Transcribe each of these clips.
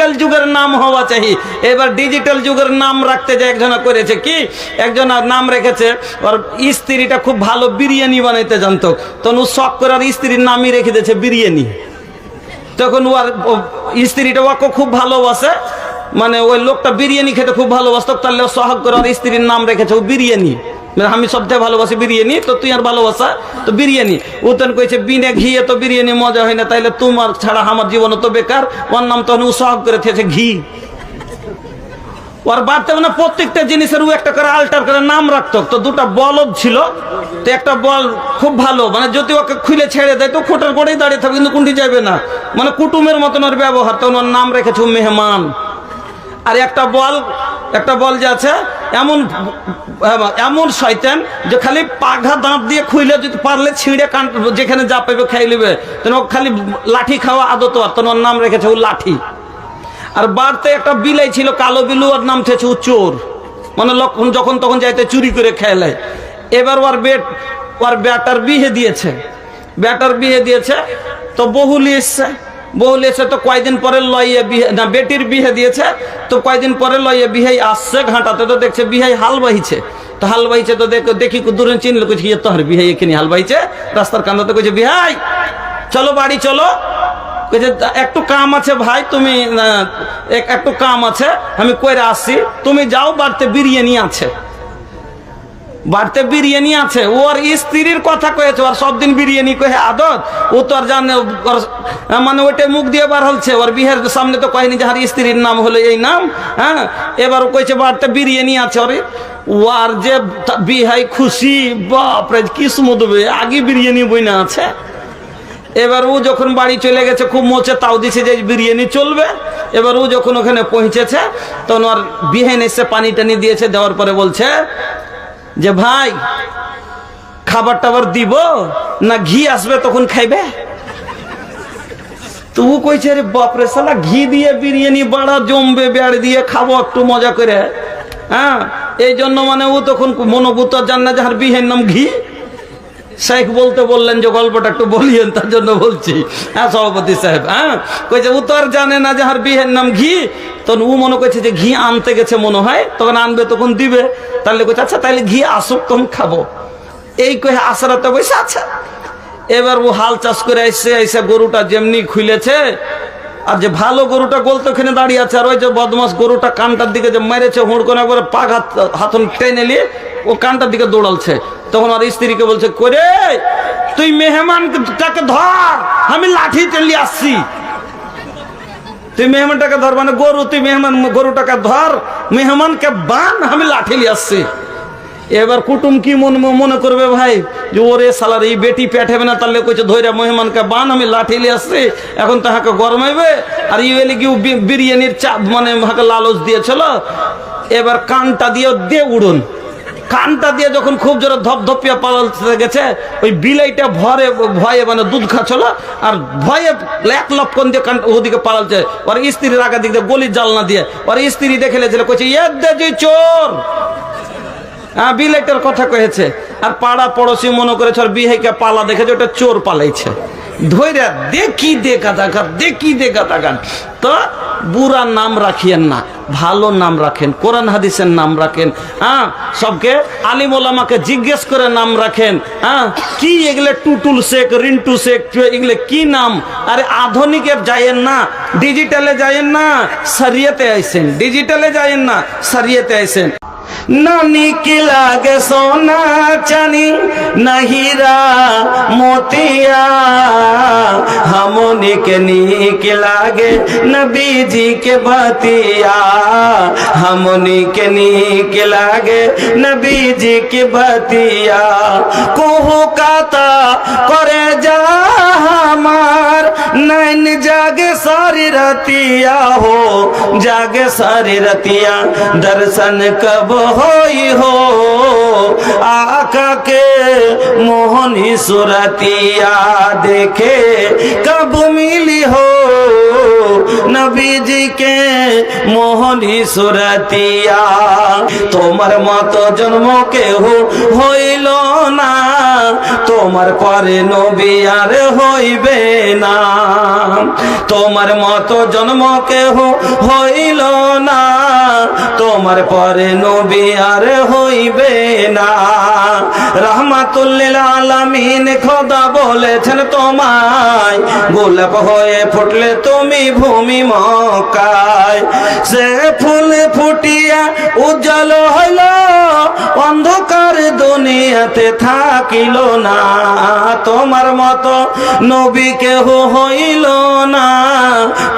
Digital যুগের নাম হওয়া চাই। এবার ডিজিটাল যুগের নাম রাখতে যে একজনা করেছে কি? একজন নাম রেখেছে, ওর স্ত্রীটা খুব ভালো বিরিয়ানি বানাইতে জানতো। তখন ও শখ করে আর স্ত্রীর নামই রেখে দিয়েছে, বিরিয়ানি। তখন ও স্ত্রীটা ওকে খুব ভালোবাসে মানে ওই লোকটা বিরিয়ানি খেতে খুব ভালোবাসত, তাহলে সহাগ করে আর স্ত্রীর নাম রেখেছে, ও বিরিয়ানি। আমি সবথেকে ভালোবাসি বিরিয়ানি, তো তুই আর ভালোবাসা, তো বিরিয়ানি। ও তখন কইছে, বিনে ঘিয়ে তো বিরিয়ানি মজা হয় না, তাইলে তোমার ছাড়া আমার জীবন তো বেকার। ওর নাম তখন সহাগ করে থেছে ঘি। ওর বাড়তে মানে প্রত্যেকটা জিনিসের ও একটা করে আল্টার করে নাম রাখতো, তো দুটো বলদ ছিল, তো একটা বল খুব ভালো মানে যদি ওকে খুলে ছেড়ে দেয়, তো খোটার করেই দাঁড়িয়ে থাকবে, কিন্তু কোনটি যাবে না। মানে কুটুমের মতন ওর ব্যবহার, তখন ওর নাম রেখেছে মেহমান। আর একটা বল একটা বল যে আছে, এমন এমন শয়তান যে খালি পাঘা দাঁত দিয়ে খুইলে যদি পারলে ছিঁড়ে কান, যেখানে যা পাইবে খাই লিবে। তখন ও খালি লাঠি খাওয়া আদত আর ওর নাম রেখেছে ও লাঠি। আর বাড়তে একটা বিলাই ছিল, কালো বিলু ওর নাম থেছে ও চোর। মানে লক্ষণ যখন তখন যাইতে চুরি করে খেলে। এবার ওর বেট, ওর ব্যাটার বিহে দিয়েছে। ব্যাটার বিহে দিয়েছে, তো বহুলি এসছে বহুলি এসে তো কয়দিন পরে লইয়ে বিহে, না, বেটির বিহে দিয়েছে, তো কয়দিন পরে লইয়ে বিহাই আসছে ঘাটাতে, তো দেখছে বিহাই হাল বাহিছে। তো হাল বাহিছে তো দেখ দেখি দূরে চিনলে কইছে ইয়ে তোর বিহাই এখানে হাল বাহিছে। রাস্তার কান্দাতে কইছে, বিহাই, চলো বাড়ি, চলো। একটু কাম আছে ভাই, তুমি একটু কাম আছে, আমি কইরা আসছি। তুমি যাও, বাড়িতে বিরিয়ানি আছে। বাড়িতে বিরিয়ানি আছে ওর স্ত্রীর কথা কয়েছে ওর সব দিন বিরিয়ানি কয়ে আদত ও তো আর জানে মানে ওইটা মুখ দিয়ে বার হলছে, ওর বিহের সামনে তো কয়নি যে হার স্ত্রীর নাম হলো এই নাম হ্যাঁ? এবার ও কইছে বাড়িতে বিরিয়ানি আছে ওরে ওর যে বিহাই খুশি, বাপরে, কি সুমদবে আগে বিরিয়ানি বইনা আছে। এবার ও যখন বাড়ি চলে গেছে, খুব মোচে তাও দিছে যে বিরিয়ানি চলবে। এবার ও যখন ওখানে পৌঁছেছে, তখন ওর বিহেন এসে পানি টানি দিয়েছে, দেওয়ার পরে বলছে যে ভাই খাবার টাবার দিব না ঘি আসবে তখন খাইবে? তবু কইছে রে বাপরে সালা ঘি দিয়ে বিরিয়ানি বাড়া, জমবে, বেড় দিয়ে খাব একটু মজা করে। হ্যাঁ এই জন্য মানে ও তখন মনোভূত জান না যাহার বিহের নাম ঘি। শেখ বলতে বললেন যে গল্পটা একটু বলিয়েন, তার জন্য বলছি। হ্যাঁ সভাপতি সাহেব হ্যাঁ? কইছে ও তো আর জানে না যে হার বিহের নাম ঘি। তখন ও মনে করছে যে ঘি আনতে গেছে মনে হয়, তখন আনবে, তখন দিবে। তাহলে কইছে আচ্ছা তাহলে ঘি আসুক, তখন খাব। এই কয়ে আসারাতে বসে আচ্ছা। এবার ও হাল চাষ করে এসে এসে গরুটা যেমনি খুলেছে আর যে ভালো গরুটা গোলতে ওখানে দাঁড়িয়ে আছে, আর ওই যে বদমাস গরুটা কানটার দিকে যে মেরেছে, হুড়কোন করে পাক হাত হাতন টেনে নিয়ে, ও কানটার দিকে দৌড়ালছে। তখন আর স্ত্রীকে বলছে করে তুই মেহমানটাকে ধর, আমি লাঠি টেনে আসছি। তুই মেহমানটাকে ধর মানে গরু, তুই মেহমান, গরুটাকে ধর, মেহমানকে বান, আমি লাঠি নিয়ে আসছি। এবার কুটুম কি মন, মনে করবে ভাই? যে ওরে সালার এই বেটি পেঠাবে না, তাহলে কইছে ধৈর্য মেহমানকে বান, আমি লাঠি নিয়ে আসছি, এখন তাহাকে গরমাইবে আর ইউএলি কি বিরিয়ানির চাপ মানে লালচ দিয়েছিল? এবার কানটা দিয়ে দিয়ে উড়ুন। কানটা দিয়ে যখন খুব জোরে ধপধপিয়া পালাতে গেছে, ওই বিলাইটা ভরে, ভয়ে মানে দুধ খাচ্ছিল আর ভয়ে এক লক্ষণ দিয়ে কান ওদিকে পালাচ্ছে। ওর স্ত্রীর আগা দিক দিয়ে গলির জালনা দিয়ে। ওর স্ত্রী দেখে লেছিল কইছে ইয়ে দে চোর! হ্যাঁ বিলাইটার কথা কয়েছে। আর পাড়া পড়োশি মনে করেছে, আর বিহাইকে পালা দেখেছে ওটা চোর পালাইছে। ধৈর্য দেখি দে গাদাগার দেখি দে গাদাগার তো বুড়া নাম রাখিয়েন না, ভালো নাম রাখেন, কোরআন হাদিসের নাম রাখেন হ্যাঁ? সবকে আলিম ওলামাকে জিজ্ঞেস করে নাম রাখেন হ্যাঁ? কি এগুলো টুটুল শেখ, রিন্টু শেখ এগুলো কি নাম? আরে আধুনিকের যাইয়েন না, ডিজিটালে যাইয়েন না, সারিয়াতে আইসেন, ডিজিটালে যাইয়েন না, সারিয়াতে আইসেন। नानी के लागे सोना चनी न हीरा मोतिया। हमोनी के नीक लागे नबी जी के बतिया हमोनी के नीक लागे नबी जी के बतिया कुहू काता करे जा नैन जागे सारी रतिया हो, जागे सारी रतिया। दर्शन कब होई हो? आका के मोहनी सुरतिया देखे कब मिली हो? নবী জি মোহনী সুরতিয়া তোমার মতো জন্ম কেহ হইল না, তোমার পরে নবী আর হইবে না, তোমার মতো জন্ম কেহ হইল না, তোমার পরে নবী আর হইবে না। রহমাতুল্লিল আলামিন খোদা বলেছেন তোমায়, গোলাপ হয়ে ফুটলে তুমি ভূমি মকায়। সে ফুল ফুটিয়া উজ্জ্বল হইল, অন্ধকার দুনিয়াতে থাকিল না। তোমার মতো নবী কেহ হইল না।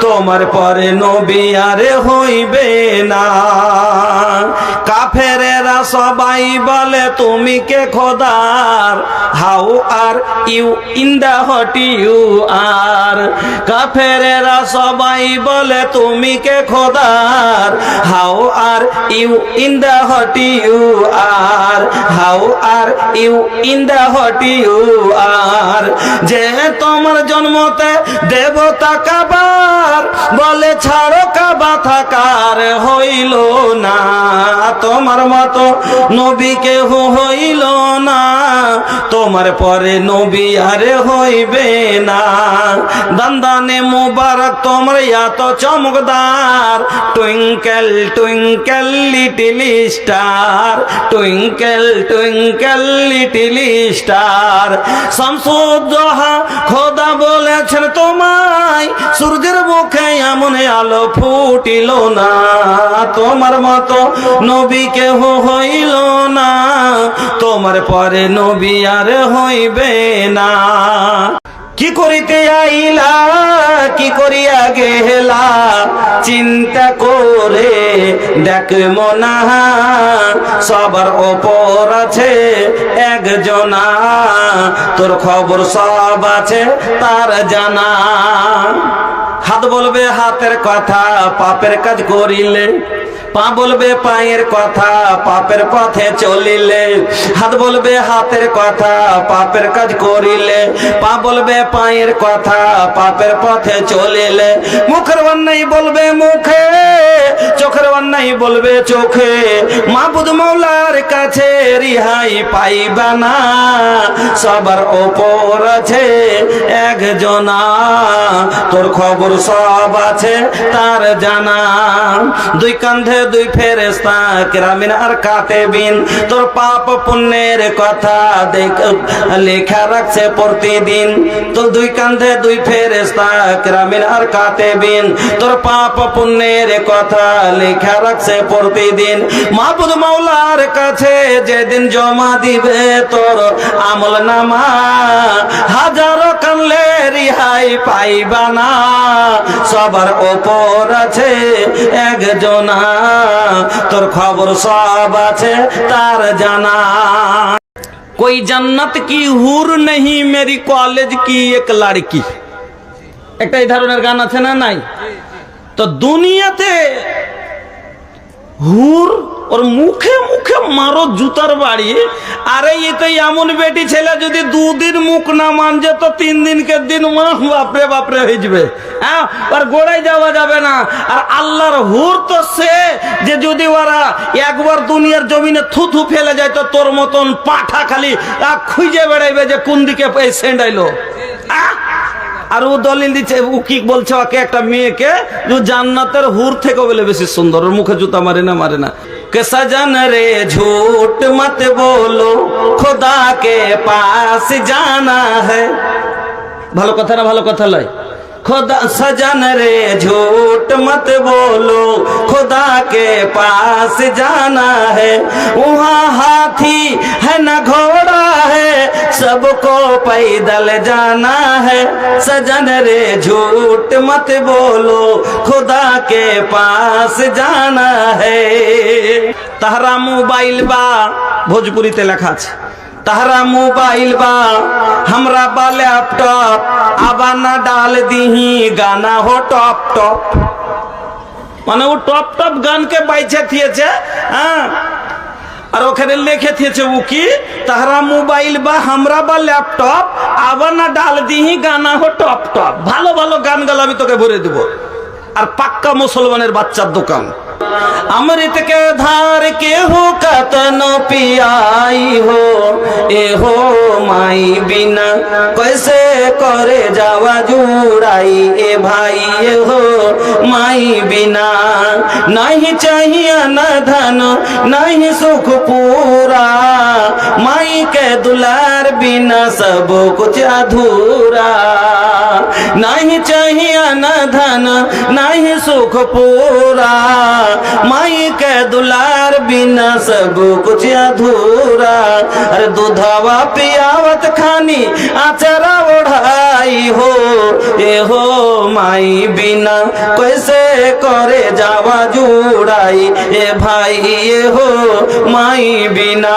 তোমার পরে নবী আরে হইবে না। কাফেরেরা সবাই বলে, তুমি কে খোদার? How are you in the hot you are. কাফেরেরা সবাই বলে, তুমি কে খোদার? How are you in the hot you are. How are you in the hot you are. যে তোমার জন্মতে দেবতা কাবার বলে, ছাড়ো কাবা থাকার হইল না। তোমার মতো নবী কেহ হইল না। তোমার পরে নবী আরে হইবে না। দান্দানে মুবারক তোমার এত চমকদার। Twinkle twinkle, little star. Twinkle twinkle, little star. Shamsuddoha খোদা বলেছেন তোমায়, সূর্যের মুখে এমন আলো ফুটিল না, তোমার মতো নবী কেহ হইল না, তোমার পরে নবী আর হইবে না। কি করিতে আইলা, কি করিয়া গেলা, চিন্তা করে দেখ মনা, সবার ওপর আছে একজনা, তোর খবর সব আছে তার জানা। বলবে হাতের কথা পাপের কাজ করিলে পা বলবে পায়ের কথা, পাপের পথে চলিলে। হাত বলবে হাতের কথা, পাপের কাজ করিলে। পা বলবে পায়ের কথা, পাপের পথে চলিলে। মুখের অন্যায় বলবে মুখে, চোখের অন্যায় বলবে চোখে। মাহবুদ মৌলার কাছে রিহাই পাইবা না। সবার ওপর আছে একজনা। তোর খবর সব আছে, তার জানা। দুই কান্ধে দুই ফেরেস্তা কেরামিন আর কাতে বিন তোর পাপ পুণ্যের কথা দেখ, লেখা রাখছে প্রতিদিন। তোর দুই কান্ধে দুই ফেরেস্তা কেরামিন আর কাতে বিন তোর পাপ পুণ্যের কথা লেখা রাখছে প্রতিদিন। মাহবুদ মাওলার কাছে যেদিন জমা দিবে তোর আমল নামা, হাজারো কানলে রিহাই পাইবা না। সবার ওপর আছে একজনা। তোর খবর সব আছে তার জানা कोई जन्नत की হুর नहीं मेरी कॉलेज की एक लड़की একটা এই ধরনের গান আছে না নাই তো দুনিয়াতে হুর ওর মুখে মুখে মারো জুতার বাড়ি। আরে এতে এমন বেটি ছেলে যদি দুদিন মুখ না মানছে তো তিন দিনকে দিন বাপরে বাপরে হয়ে যাবে। হ্যাঁ? আর যাওয়া যাবে না। আর আল্লাহর হুর তো সে যে যদি ওরা একবার দুনিয়ার জমিনে থুথু ফেলে যায়, তো তোর মতন পাঠা খালি খুঁজে বেড়াইবে যে কোন দিকে সেন্ড আইলো। আহ! আর ও দলিল দিচ্ছে, ও কি বলছে, ওকে একটা মেয়েকে জান্নাতের হুর থেকে বলে বেশি সুন্দর। ওর মুখে জুতা মারে না মারে না। کہ سجن رے جھوٹ مت بولو خدا کے پاس جانا ہے بھلو کتھا نہ بھلو کتھا لائے खुदा सजन रे झूठ मत बोलो खुदा के पास जाना है वहाँ हाथी है न घोड़ा है सबको पैदल जाना है सजन रे झूठ मत बोलो खुदा के पास जाना है তাহারা মোবাইল বা ভোজপুরিতে লেখা আছে তাহারা মোবাইল বা হামরা বা ল্যাপটপ আবানা ডাল দিহি, গানা হো টপ টপ। মানে ও টপ টপ গানকে বাইছে থিয়েছে হ্যাঁ? আর ওখানে লিখে থিয়েছে ও কি? তাহারা মোবাইল বা হামরা বা ল্যাপটপ আবানা ডাল দিহি, গানা হো টপ টপ। ভালো ভালো গান গাল আমি তোকে ভরে দেবো। আর পাক্কা মুসলমানের বাচ্চার দোকান। अमृत के धार के हो कतन पियाई हो ए हो माई बिना कैसे करे जावा जुड़ाई ए भाई ए हो माई बिना नहीं चाहिए न धन नहीं सुख पूरा माई के दुलार बिना सब कुछ अधूरा नहीं चाहिए न धन नहीं सुख पूरा माई के दुलार बिना सब कुछ अधूरा अरे दूधवा पियावत खानी आचरा ओढ़ाई हो ए हो माई बिना कैसे करे जावा जुड़ाई ए भाई ए हो माई बिना